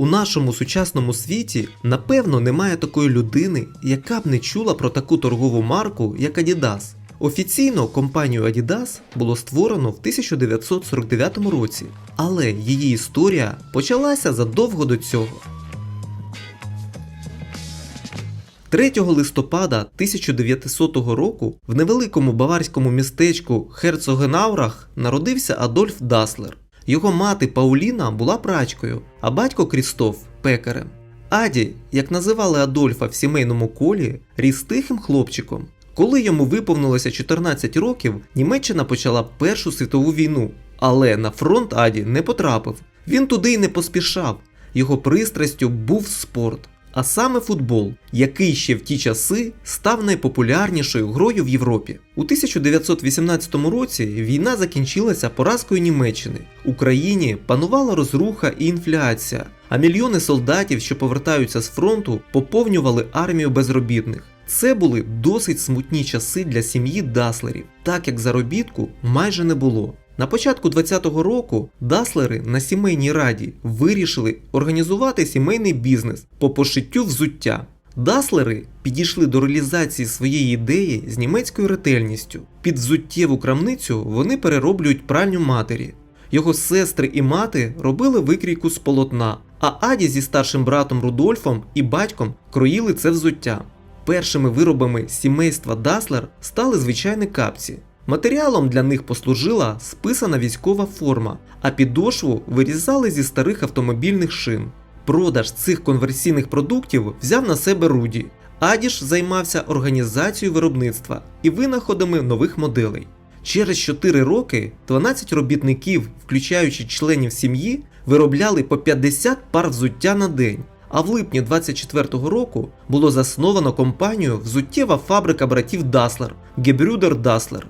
У нашому сучасному світі, напевно, немає такої людини, яка б не чула про таку торгову марку, як Adidas. Офіційно компанію Adidas було створено в 1949 році, але її історія почалася задовго до цього. 3 листопада 1900 року в невеликому баварському містечку Херцогенаурах народився Адольф Даслер. Його мати Пауліна була прачкою, а батько Крістоф пекарем. Аді, як називали Адольфа в сімейному колі, ріс тихим хлопчиком. Коли йому виповнилося 14 років, Німеччина почала Першу світову війну, але на фронт Аді не потрапив. Він туди й не поспішав. Його пристрастю був спорт, а саме футбол, який ще в ті часи став найпопулярнішою грою в Європі. У 1918 році війна закінчилася поразкою Німеччини. Україні панувала розруха і інфляція, а мільйони солдатів, що повертаються з фронту, поповнювали армію безробітних. Це були досить смутні часи для сім'ї Даслерів, так як заробітку майже не було. На початку 20-го року Даслери на сімейній раді вирішили організувати сімейний бізнес по пошиттю взуття. Даслери підійшли до реалізації своєї ідеї з німецькою ретельністю. Під взуттєву крамницю вони перероблюють пральню матері. Його сестри і мати робили викрійку з полотна, а Аді зі старшим братом Рудольфом і батьком кроїли це взуття. Першими виробами сімейства Даслер стали звичайні капці. Матеріалом для них послужила списана військова форма, а підошву вирізали зі старих автомобільних шин. Продаж цих конверсійних продуктів взяв на себе Руді. Адіш займався організацією виробництва і винаходами нових моделей. Через 4 роки 12 робітників, включаючи членів сім'ї, виробляли по 50 пар взуття на день. А в липні 24-го року було засновано компанію взуттєва фабрика братів Даслер Гебрюдер Даслер.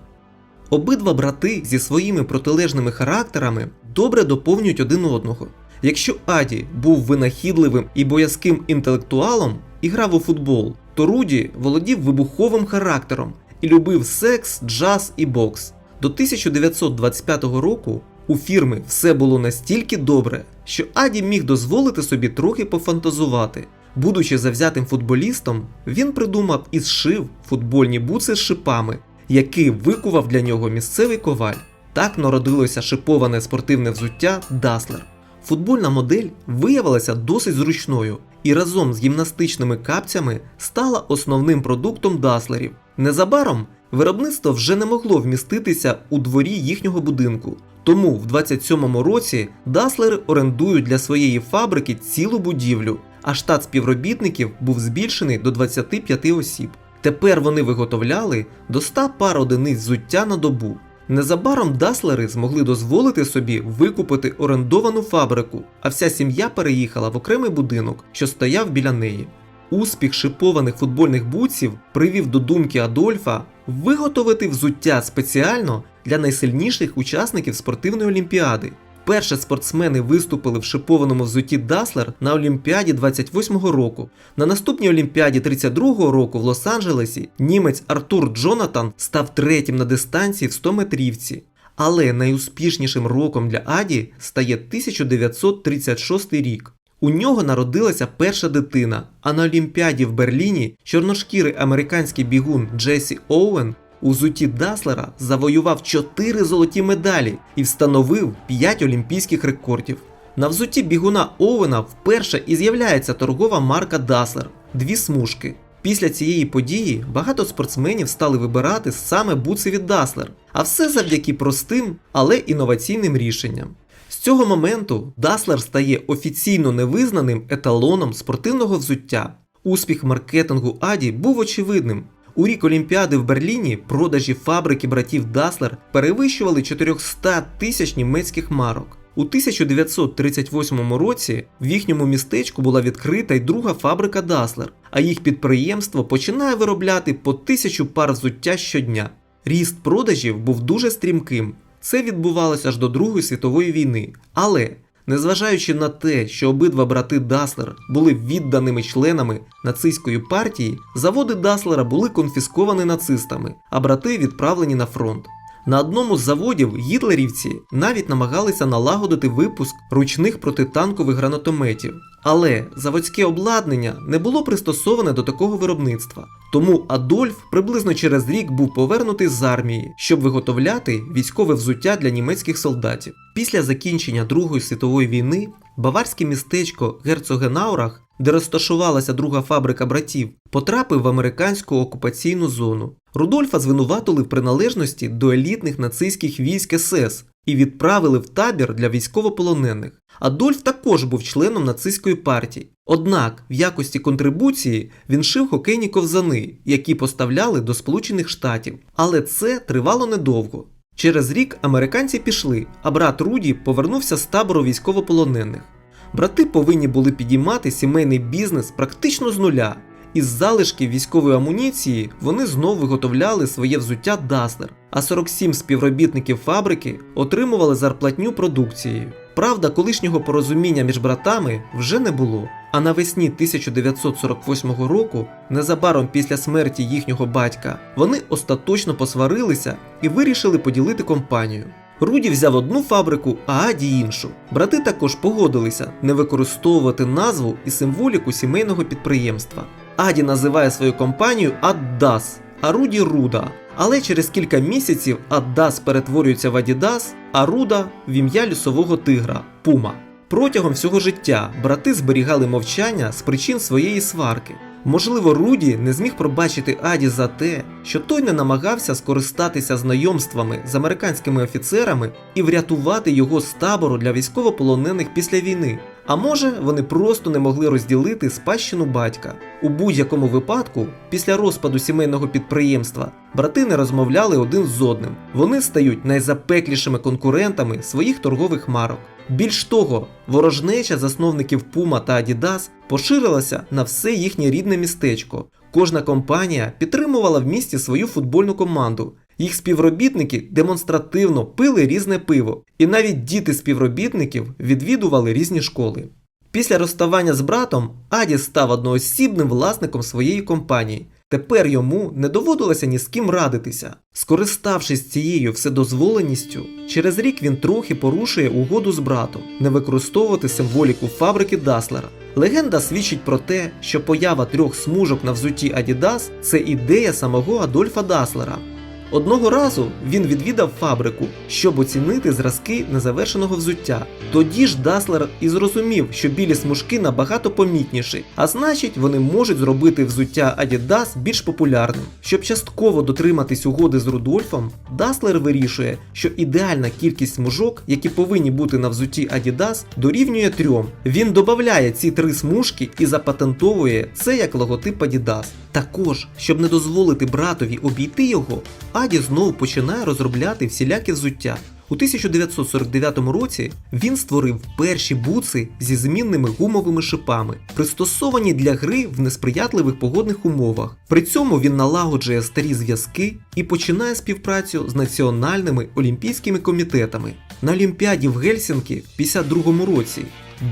Обидва брати зі своїми протилежними характерами добре доповнюють один одного. Якщо Аді був винахідливим і боязким інтелектуалом і грав у футбол, то Руді володів вибуховим характером і любив секс, джаз і бокс. До 1925 року у фірми все було настільки добре, що Аді міг дозволити собі трохи пофантазувати. Будучи завзятим футболістом, він придумав і зшив футбольні буци з шипами, які викував для нього місцевий коваль. Так народилося шиповане спортивне взуття Даслер. Футбольна модель виявилася досить зручною і разом з гімнастичними капцями стала основним продуктом Даслерів. Незабаром виробництво вже не могло вміститися у дворі їхнього будинку. Тому в 27-му році Даслери орендують для своєї фабрики цілу будівлю, а штат співробітників був збільшений до 25 осіб. Тепер вони виготовляли до 100 пар одиниць взуття на добу. Незабаром Даслери змогли дозволити собі викупити орендовану фабрику, а вся сім'я переїхала в окремий будинок, що стояв біля неї. Успіх шипованих футбольних буців привів до думки Адольфа виготовити взуття спеціально для найсильніших учасників спортивної олімпіади. Перше спортсмени виступили в шипованому взутті Даслер на Олімпіаді 28-го року. На наступній Олімпіаді 32-го року в Лос-Анджелесі німець Артур Джонатан став третім на дистанції в 100 метрівці. Але найуспішнішим роком для Аді стає 1936 рік. У нього народилася перша дитина, а на Олімпіаді в Берліні чорношкірий американський бігун Джесі Оуен у зуті Даслера завоював 4 золоті медалі і встановив 5 олімпійських рекордів. На взуті бігуна Оуена вперше і з'являється торгова марка Даслер дві смужки. Після цієї події багато спортсменів стали вибирати саме буци від Даслер, а все завдяки простим, але інноваційним рішенням. З цього моменту Даслер стає офіційно невизнаним еталоном спортивного взуття. Успіх маркетингу Аді був очевидним. У рік Олімпіади в Берліні продажі фабрики братів Даслер перевищували 400 тисяч німецьких марок. У 1938 році в їхньому містечку була відкрита й друга фабрика Даслер, а їх підприємство починає виробляти по тисячу пар взуття щодня. Ріст продажів був дуже стрімким. Це відбувалося аж до Другої світової війни. Але, незважаючи на те, що обидва брати Даслер були відданими членами нацистської партії, заводи Даслера були конфісковані нацистами, а брати відправлені на фронт. На одному з заводів гітлерівці навіть намагалися налагодити випуск ручних протитанкових гранатометів. Але заводське обладнання не було пристосоване до такого виробництва. Тому Адольф приблизно через рік був повернутий з армії, щоб виготовляти військове взуття для німецьких солдатів. Після закінчення Другої світової війни баварське містечко Герцогенаурах, де розташувалася друга фабрика братів, потрапив в американську окупаційну зону. Рудольфа звинуватили в приналежності до елітних нацистських військ СС і відправили в табір для військовополонених. Адольф також був членом нацистської партії. Однак в якості контрибуції він шив хокейні ковзани, які поставляли до Сполучених Штатів. Але це тривало недовго. Через рік американці пішли, а брат Руді повернувся з табору військовополонених. Брати повинні були підіймати сімейний бізнес практично з нуля. Із залишків військової амуніції вони знову виготовляли своє взуття Даслер, а 47 співробітників фабрики отримували зарплатню продукцією. Правда, колишнього порозуміння між братами вже не було. А навесні 1948 року, незабаром після смерті їхнього батька, вони остаточно посварилися і вирішили поділити компанію. Руді взяв одну фабрику, а Аді іншу. Брати також погодилися не використовувати назву і символіку сімейного підприємства. Аді називає свою компанію Аддас, а Руді Руда. Але через кілька місяців Аддас перетворюється в Адідас, а Руда в ім'я лісового тигра Пума. Протягом всього життя брати зберігали мовчання з причин своєї сварки. Можливо, Руді не зміг пробачити Аді за те, що той не намагався скористатися знайомствами з американськими офіцерами і врятувати його з табору для військовополонених після війни. А може, вони просто не могли розділити спадщину батька. У будь-якому випадку, після розпаду сімейного підприємства, брати не розмовляли один з одним. Вони стають найзапеклішими конкурентами своїх торгових марок. Більш того, ворожнеча засновників Puma та Adidas поширилася на все їхнє рідне містечко. Кожна компанія підтримувала в місті свою футбольну команду. Їх співробітники демонстративно пили різне пиво, і навіть діти співробітників відвідували різні школи. Після розставання з братом Аді став одноосібним власником своєї компанії. Тепер йому не доводилося ні з ким радитися. Скориставшись цією вседозволеністю, через рік він трохи порушує угоду з братом не використовувати символіку фабрики Даслера. Легенда свідчить про те, що поява трьох смужок на взутті Adidas – це ідея самого Адольфа Даслера. Одного разу він відвідав фабрику, щоб оцінити зразки незавершеного взуття. Тоді ж Даслер і зрозумів, що білі смужки набагато помітніші, а значить, вони можуть зробити взуття Adidas більш популярним. Щоб частково дотриматись угоди з Рудольфом, Даслер вирішує, що ідеальна кількість смужок, які повинні бути на взутті Adidas, дорівнює трьом. Він додає ці три смужки і запатентовує це як логотип Adidas. Також, щоб не дозволити братові обійти його, Аді знову починає розробляти всіляке взуття. У 1949 році він створив перші буци зі змінними гумовими шипами, пристосовані для гри в несприятливих погодних умовах. При цьому він налагоджує старі зв'язки і починає співпрацю з національними олімпійськими комітетами. На Олімпіаді в Гельсінкі в 52 році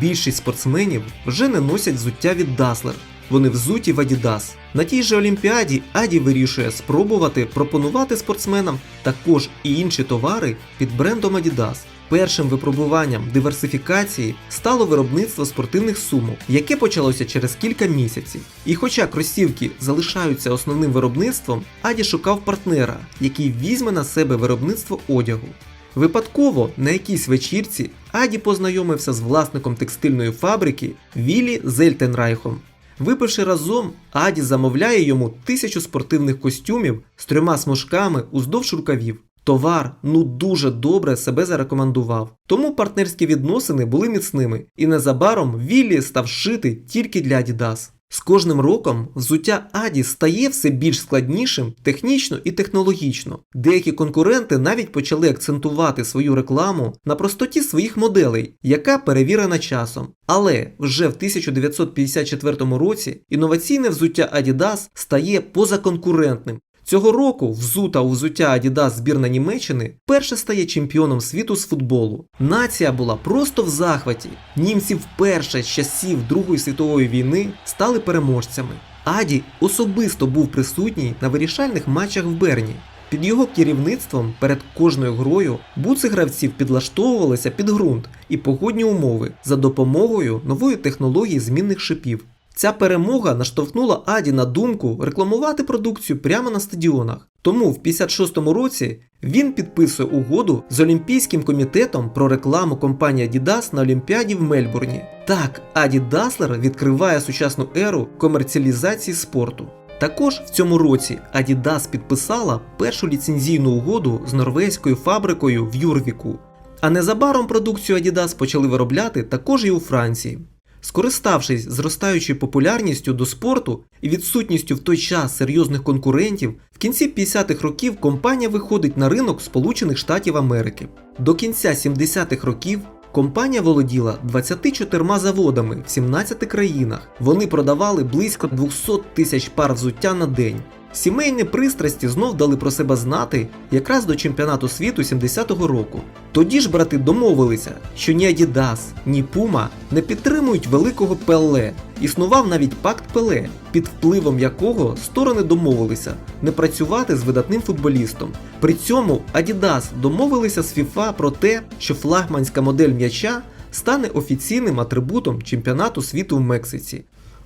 більшість спортсменів вже не носять взуття від Dassler, вони взуті в Adidas. На тій же Олімпіаді Аді вирішує спробувати пропонувати спортсменам також і інші товари під брендом Adidas. Першим випробуванням диверсифікації стало виробництво спортивних сумок, яке почалося через кілька місяців. І хоча кросівки залишаються основним виробництвом, Аді шукав партнера, який візьме на себе виробництво одягу. Випадково на якійсь вечірці Аді познайомився з власником текстильної фабрики Віллі Зельтенрайхом. Випивши разом, Аді замовляє йому тисячу спортивних костюмів з трьома смужками уздовж рукавів. Товар ну дуже добре себе зарекомендував. Тому партнерські відносини були міцними, і незабаром Віллі став шити тільки для Adidas. З кожним роком взуття Аді стає все більш складнішим технічно і технологічно. Деякі конкуренти навіть почали акцентувати свою рекламу на простоті своїх моделей, яка перевірена часом. Але вже в 1954 році інноваційне взуття Adidas стає позаконкурентним. Цього року взута у взуття Adidas збірна Німеччини перше стає чемпіоном світу з футболу. Нація була просто в захваті. Німці вперше з часів Другої світової війни стали переможцями. Аді особисто був присутній на вирішальних матчах в Берні. Під його керівництвом перед кожною грою буци гравців підлаштовувалися під ґрунт і погодні умови за допомогою нової технології змінних шипів. Ця перемога наштовхнула Аді на думку рекламувати продукцію прямо на стадіонах. Тому в 56-му році він підписує угоду з Олімпійським комітетом про рекламу компанії Adidas на Олімпіаді в Мельбурні. Так, Аді Даслер відкриває сучасну еру комерціалізації спорту. Також в цьому році Adidas підписала першу ліцензійну угоду з норвезькою фабрикою в Юрвіку. А незабаром продукцію Adidas почали виробляти також і у Франції. Скориставшись зростаючою популярністю до спорту і відсутністю в той час серйозних конкурентів, в кінці 50-х років компанія виходить на ринок Сполучених Штатів Америки. До кінця 70-х років компанія володіла 24 заводами в 17 країнах. Вони продавали близько 200 тисяч пар взуття на день. Сімейні пристрасті знов дали про себе знати якраз до чемпіонату світу 70-го року. Тоді ж брати домовилися, що ні Adidas, ні Puma не підтримують великого Пеле. Існував навіть пакт Пеле, під впливом якого сторони домовилися не працювати з видатним футболістом. При цьому Adidas домовилися з FIFA про те, що флагманська модель м'яча стане офіційним атрибутом чемпіонату світу в Мексиці.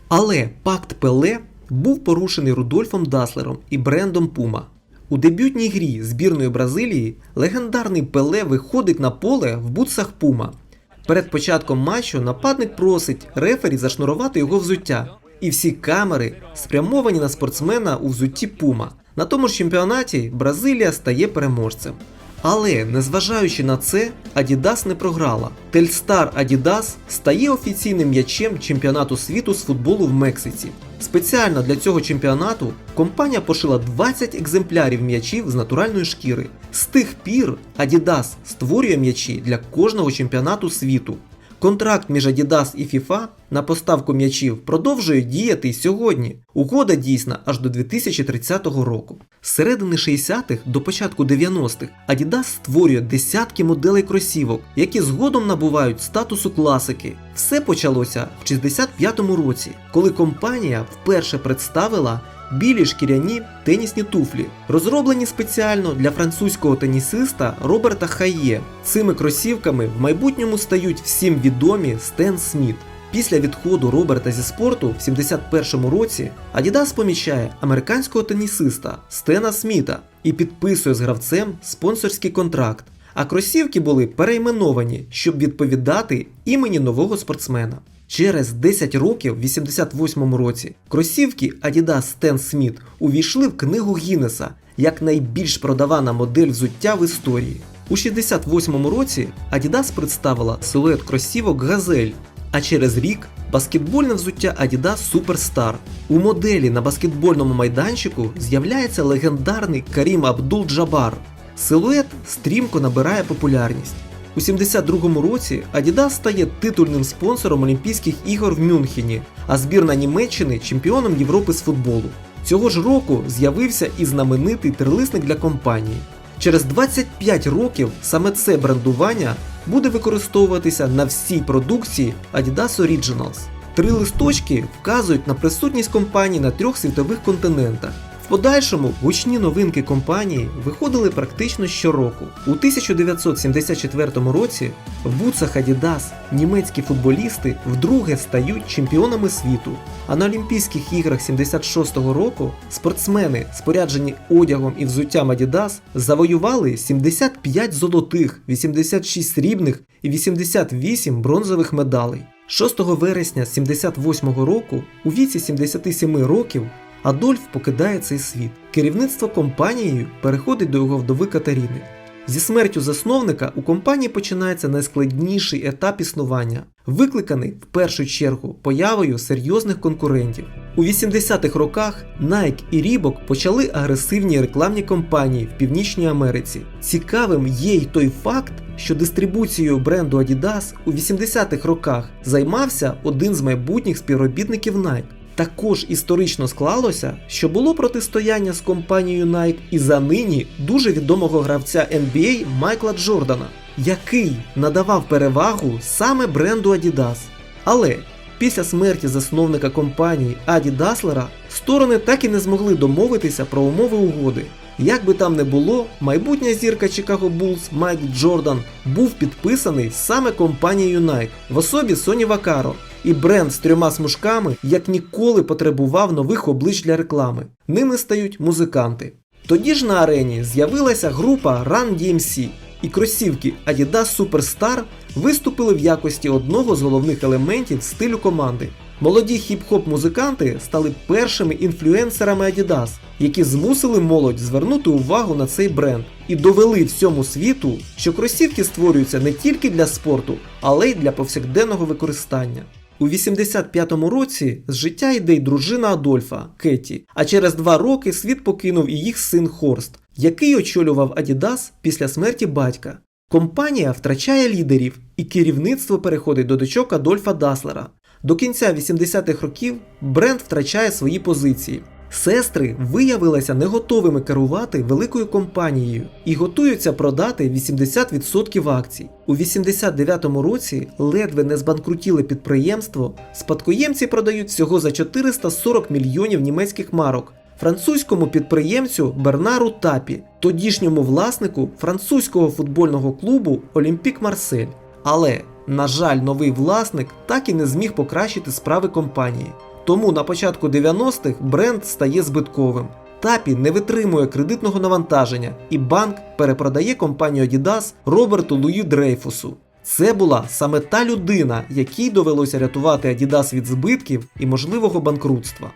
Але пакт Пеле був порушений Рудольфом Даслером і брендом Puma. У дебютній грі збірної Бразилії легендарний Пеле виходить на поле в бутсах Puma. Перед початком матчу нападник просить рефері зашнурувати його взуття, і всі камери спрямовані на спортсмена у взутті Puma. На тому ж чемпіонаті Бразилія стає переможцем. Але незважаючи на це, Adidas не програла. Тельстар Adidas стає офіційним м'ячем чемпіонату світу з футболу в Мексиці. Спеціально для цього чемпіонату компанія пошила 20 екземплярів м'ячів з натуральної шкіри. З тих пір Adidas створює м'ячі для кожного чемпіонату світу. Контракт між Adidas і FIFA на поставку м'ячів продовжує діяти й сьогодні. Угода дійсна аж до 2030 року. З середини 60-х до початку 90-х Adidas створює десятки моделей кросівок, які згодом набувають статусу класики. Все почалося в 65-му році, коли компанія вперше представила білі шкіряні тенісні туфлі, розроблені спеціально для французького тенісиста Роберта Хайє. Цими кросівками в майбутньому стають всім відомі Стен Сміт. Після відходу Роберта зі спорту в 71-му році Adidas помічає американського тенісиста Стена Сміта і підписує з гравцем спонсорський контракт. А кросівки були перейменовані, щоб відповідати імені нового спортсмена. Через 10 років, в 88-му році, кросівки Adidas Stan Smith увійшли в книгу Гіннеса як найбільш продавана модель взуття в історії. У 68-му році Adidas представила силует кросівок Газель, а через рік баскетбольне взуття Adidas Superstar. У моделі на баскетбольному майданчику з'являється легендарний Карім Абдул-Джабар. Силует стрімко набирає популярність. У 72-му році Adidas стає титульним спонсором Олімпійських ігор в Мюнхені, а збірна Німеччини чемпіоном Європи з футболу. Цього ж року з'явився і знаменитий терлисник для компанії. Через 25 років саме це брендування буде використовуватися на всій продукції Adidas Originals. Три листочки вказують на присутність компанії на трьох світових континентах. Подальшому гучні новинки компанії виходили практично щороку. У 1974 році в бутсах Adidas німецькі футболісти вдруге стають чемпіонами світу. А на Олімпійських іграх 76-го року спортсмени, споряджені одягом і взуттям Adidas, завоювали 75 золотих, 86 срібних і 88 бронзових медалей. 6 вересня 78-го року, у віці 77 років, Адольф покидає цей світ. Керівництво компанією переходить до його вдови Катерини. Зі смертю засновника у компанії починається найскладніший етап існування, викликаний в першу чергу появою серйозних конкурентів. У 80-х роках Nike і Reebok почали агресивні рекламні кампанії в Північній Америці. Цікавим є й той факт, що дистрибуцією бренду Adidas у 80-х роках займався один з майбутніх співробітників Nike. Також історично склалося, що було протистояння з компанією Nike і за нині дуже відомого гравця NBA Майкла Джордана, який надавав перевагу саме бренду Adidas. Але після смерті засновника компанії Аді Даслера сторони так і не змогли домовитися про умови угоди. Як би там не було, майбутня зірка Chicago Bulls Майк Джордан був підписаний саме компанією Nike в особі Соні Вакаро. І бренд з трьома смужками як ніколи потребував нових облич для реклами. Ними стають музиканти. Тоді ж на арені з'явилася група Run DMC, і кросівки Adidas Superstar виступили в якості одного з головних елементів стилю команди. Молоді хіп-хоп музиканти стали першими інфлюенсерами Adidas, які змусили молодь звернути увагу на цей бренд і довели всьому світу, що кросівки створюються не тільки для спорту, але й для повсякденного використання. У 85-му році з життя йде й дружина Адольфа Кеті, а через два роки світ покинув і їх син Хорст, який очолював Адідас після смерті батька. Компанія втрачає лідерів, і керівництво переходить до дочок Адольфа Даслера. До кінця 80-х років бренд втрачає свої позиції. Сестри виявилися не готовими керувати великою компанією і готуються продати 80% акцій. У 89-му році ледве не збанкрутіле підприємство, спадкоємці продають всього за 440 мільйонів німецьких марок французькому підприємцю Бернару Тапі, тодішньому власнику французького футбольного клубу Олімпік Марсель. Але, на жаль, новий власник так і не зміг покращити справи компанії. Тому на початку 90-х бренд стає збитковим. Тапі не витримує кредитного навантаження, і банк перепродає компанію Adidas Роберту Луї Дрейфусу. Це була саме та людина, якій довелося рятувати Adidas від збитків і можливого банкрутства.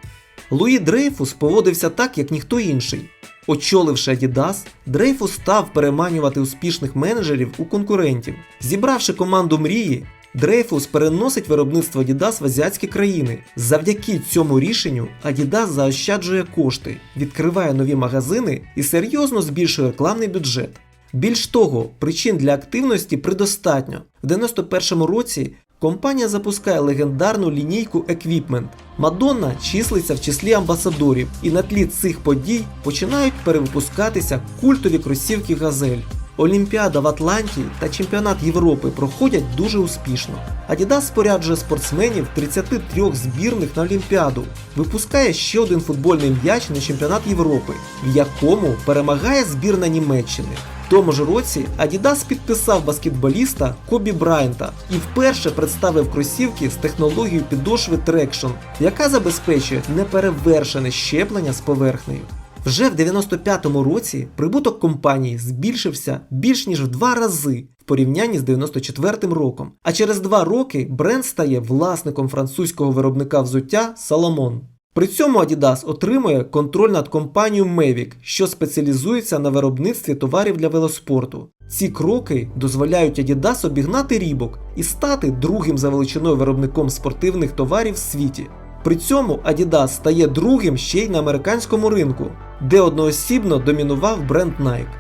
Луї Дрейфус поводився так, як ніхто інший. Очоливши Adidas, Дрейфус став переманювати успішних менеджерів у конкурентів. Зібравши команду мрії, Дрейфус переносить виробництво Adidas в азіатські країни. Завдяки цьому рішенню Adidas заощаджує кошти, відкриває нові магазини і серйозно збільшує рекламний бюджет. Більш того, причин для активності предостатньо. В 91-му році компанія запускає легендарну лінійку Equipment. Мадонна числиться в числі амбасадорів, і на тлі цих подій починають перевипускатися культові кросівки Газель. Олімпіада в Атланті та Чемпіонат Європи проходять дуже успішно. Adidas споряджує спортсменів 33 збірних на Олімпіаду, випускає ще один футбольний м'яч на чемпіонат Європи, в якому перемагає збірна Німеччини. В тому ж році Adidas підписав баскетболіста Кобі Брайанта і вперше представив кросівки з технологією підошви Traction, яка забезпечує неперевершене щеплення з поверхнею. Вже в 95-му році прибуток компанії збільшився більш ніж в два рази в порівнянні з 94-м роком. А через два роки бренд стає власником французького виробника взуття Salomon. При цьому Adidas отримує контроль над компанією Mavic, що спеціалізується на виробництві товарів для велоспорту. Ці кроки дозволяють Adidas обігнати рібок і стати другим за величиною виробником спортивних товарів в світі. При цьому Adidas стає другим ще й на американському ринку, де одноосібно домінував бренд Nike.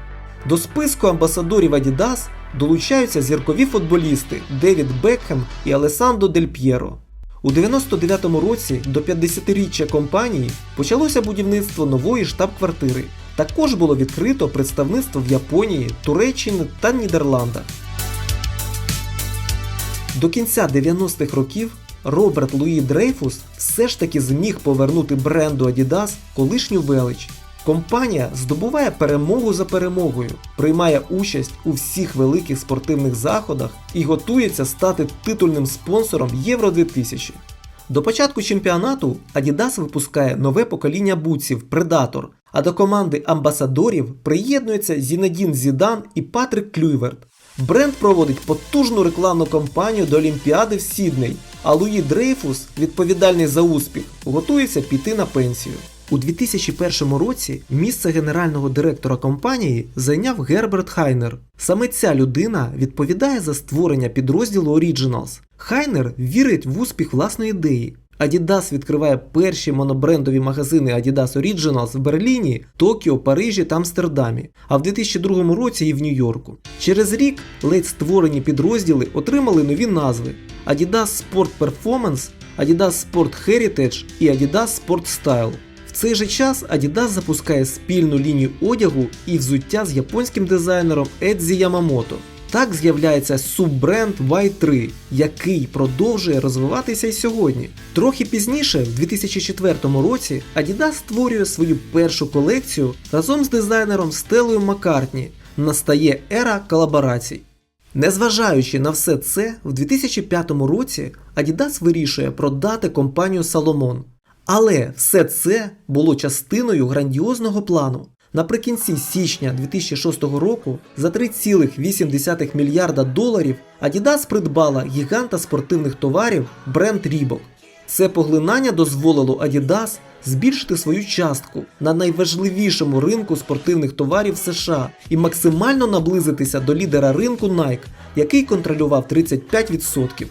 До списку амбасадорів Adidas долучаються зіркові футболісти Девід Бекхем і Алесандо Дель П'єро. У 99-му році до 50-річчя компанії почалося будівництво нової штаб-квартири. Також було відкрито представництво в Японії, Туреччині та Нідерландах. До кінця 90-х років Роберт Луї Дрейфус все ж таки зміг повернути бренду Adidas колишню велич. Компанія здобуває перемогу за перемогою, приймає участь у всіх великих спортивних заходах і готується стати титульним спонсором Євро 2000. До початку чемпіонату Adidas випускає нове покоління бутсів Predator, а до команди амбасадорів приєднуються Зінедін Зідан і Патрик Клюйверт. Бренд проводить потужну рекламну кампанію до Олімпіади в Сідней, а Луї Дрейфус, відповідальний за успіх, готується піти на пенсію. У 2001 році місце генерального директора компанії зайняв Герберт Хайнер. Саме ця людина відповідає за створення підрозділу Originals. Хайнер вірить в успіх власної ідеї. Adidas відкриває перші монобрендові магазини Adidas Originals в Берліні, Токіо, Парижі та Амстердамі, а в 2002 році і в Нью-Йорку. Через рік ледь створені підрозділи отримали нові назви: Adidas Sport Performance, Adidas Sport Heritage і Adidas Sport Style. Цей же час Adidas запускає спільну лінію одягу і взуття з японським дизайнером Едзі Ямамото. Так з'являється суббренд Y3, який продовжує розвиватися й сьогодні. Трохи пізніше, в 2004 році, Adidas створює свою першу колекцію разом з дизайнером Стелою Маккартні. Настає ера колаборацій. Незважаючи на все це, в 2005 році Adidas вирішує продати компанію Salomon. Але все це було частиною грандіозного плану. Наприкінці січня 2006 року за 3,8 мільярда доларів Adidas придбала гіганта спортивних товарів бренд Reebok. Це поглинання дозволило Adidas збільшити свою частку на найважливішому ринку спортивних товарів США і максимально наблизитися до лідера ринку Nike, який контролював 35%.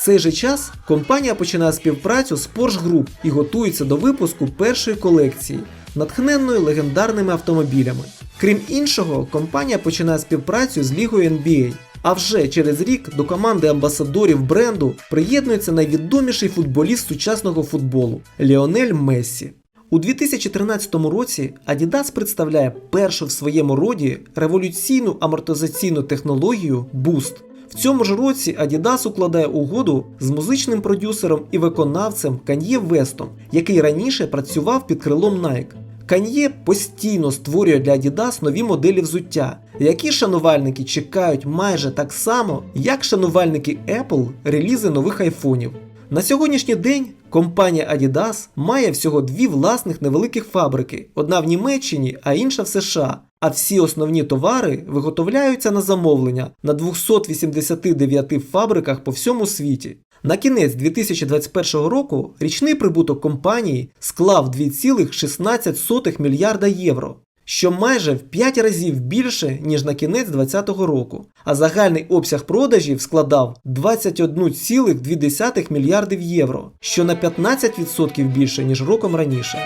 Цей же час компанія починає співпрацю з Porsche Group і готується до випуску першої колекції, натхненної легендарними автомобілями. Крім іншого, компанія починає співпрацю з лігою NBA. А вже через рік до команди амбасадорів бренду приєднується найвідоміший футболіст сучасного футболу Ліонель Мессі. У 2013 році Adidas представляє першу в своєму роді революційну амортизаційну технологію Boost. В цьому ж році Adidas укладає угоду з музичним продюсером і виконавцем Кан'є Вестом, який раніше працював під крилом Nike. Кан'є постійно створює для Adidas нові моделі взуття, які шанувальники чекають майже так само, як шанувальники Apple релізи нових айфонів. На сьогоднішній день компанія Adidas має всього дві власних невеликих фабрики: одна в Німеччині, а інша в США. А всі основні товари виготовляються на замовлення на 289 фабриках по всьому світі. На кінець 2021 року річний прибуток компанії склав 2,16 мільярда євро, що майже в 5 разів більше, ніж на кінець 2020 року, а загальний обсяг продажів складав 21,2 мільярдів євро, що на 15% більше, ніж роком раніше.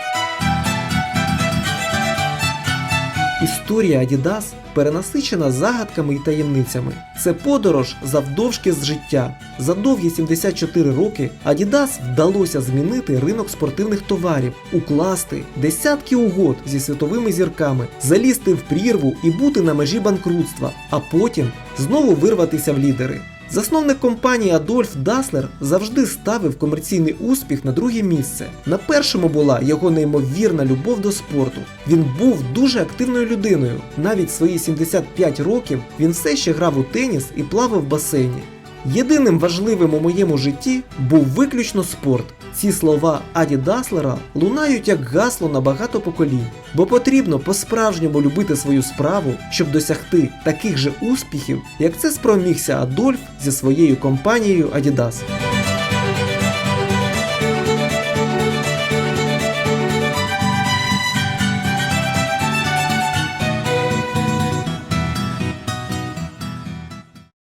Історія Adidas перенасичена загадками і таємницями. Це подорож завдовжки з життя. За довгі 74 роки Adidas вдалося змінити ринок спортивних товарів, укласти десятки угод зі світовими зірками, залізти в прірву і бути на межі банкрутства, а потім знову вирватися в лідери. Засновник компанії Адольф Даслер завжди ставив комерційний успіх на друге місце. На першому була його неймовірна любов до спорту. Він був дуже активною людиною. Навіть свої 75 років він все ще грав у теніс і плавав в басейні. Єдиним важливим у моєму житті був виключно спорт. Ці слова Аді Даслера лунають як гасло на багато поколінь, бо потрібно по-справжньому любити свою справу, щоб досягти таких же успіхів, як це спромігся Адольф зі своєю компанією Adidas.